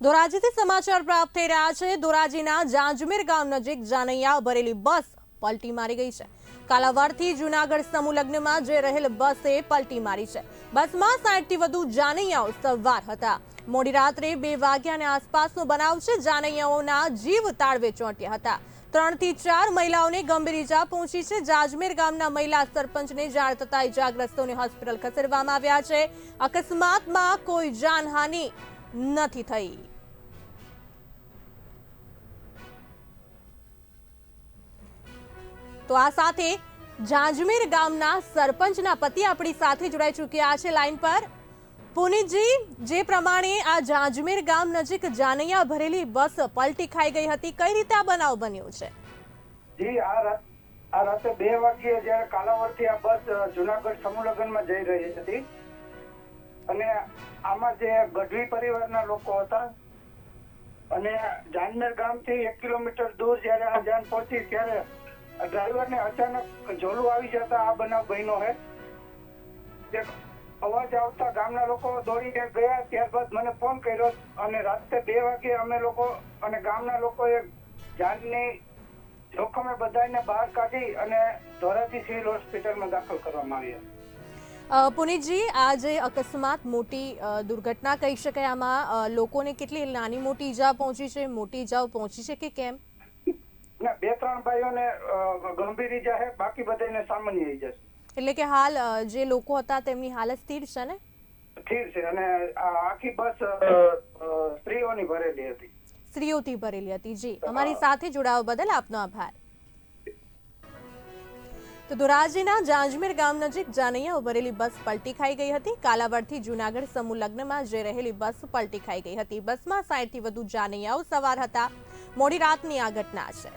ધોરાજીથી સમાચાર પ્રાપ્ત થઈ રહ્યા છે. ધોરાજીના જાંજમેર ગામ નજીક જાનૈયા ભરેલી બસ પલટી મારી ગઈ છે. કાલાવાડથી જુનાગઢ સમૂહ લગ્નમાં જઈ રહેલ બસે પલટી મારી છે. બસમાં સાઠથી વધુ જાનૈયાઓ સવાર હતા. મોડી રાત્રે બે વાગ્યાને આસપાસનો બનાવ છે. જાનૈયાઓના જીવ તાળવે ચોંટ્યા હતા. ત્રણથી ચાર મહિલાઓને ગંભીર ઈજા પહોંચી છે. જાજમેર ગામના મહિલા સરપંચને જાણ થતા ઈજાગ્રસ્તોને હોસ્પિટલ ખસેડવામાં આવ્યા છે. અકસ્માતમાં કોઈ જાનહાનિ નથી થઈ. તો આ સાથે જાંજમેર ગામના સરપંચના પતિ આપણી સાથે જોડાઈ ચૂક્યા છે લાઈન પર. પુનિતજી, જે પ્રમાણે આ જાંજમેર ગામ નજીક જાનૈયા ભરેલી બસ પલટી ખાઈ ગઈ હતી, કઈ રીતે આ બનાવ બન્યો છે? જી, આ આ રાતે બે વાગ્યે જ્યારે કાલાવડથી આ બસ જુનાગઢ સમૂહ લગ્નમાં જઈ રહી હતી અને આમાં જે ગઢવી પરિવારના લોકો હતા, અને જાનમેર ગામથી એક કિલોમીટર દૂર જ્યારે આ જાન પહોંચી, ત્યારે ડ્રાઈવરને અચાનક ઝોલું આવી જતા આ બનાવ બન્યો છે અવાજ આવતા ગામના લોકો દોડીને ગયા, ત્યારબાદ મને ફોન કર્યો અને રાત્રે બે વાગે અમે લોકો અને ગામના લોકોએ જાનની જોખમે બધાને બહાર કાઢી અને ધોરાજી સિવિલ હોસ્પિટલમાં દાખલ કરવામાં આવ્યા. પુનિતજી આ જે અકસ્માત મોટી દુર્ઘટના કહી શકાય આમાં લોકોને કેટલી નાની મોટી ઈજા પહોંચી છે મોટી ઈજાઓ પહોંચી છે કે કેમ? બે ત્રણ ભાઈઓને ગંભીર ઈજા છે બાકી બધાને સામાન્ય ઈજા છે. એટલે કે હાલ જે લોકો હતા તેમની હાલત સ્થિર છે ને? સ્થિર છે અને આખી બસ સ્ત્રીઓની ભરેલી હતી. સ્ત્રીઓથી ભરેલી હતી જી. અમારી સાથે જોડાવા બદલ આપનો આભાર. તો ધોરાજીના જાંજમેર ગામ નજીક જાનૈયા ઉભરેલી બસ પલટી ખાઈ ગઈ હતી. કાલાવડથી જુનાગઢ સમૂહ લગ્નમાં જઈ રહેલી બસ પલટી ખાઈ ગઈ હતી. બસમાં સાઠથી વધુ જાનૈયાઓ સવાર હતા. મોડી રાતની આ ઘટના છે.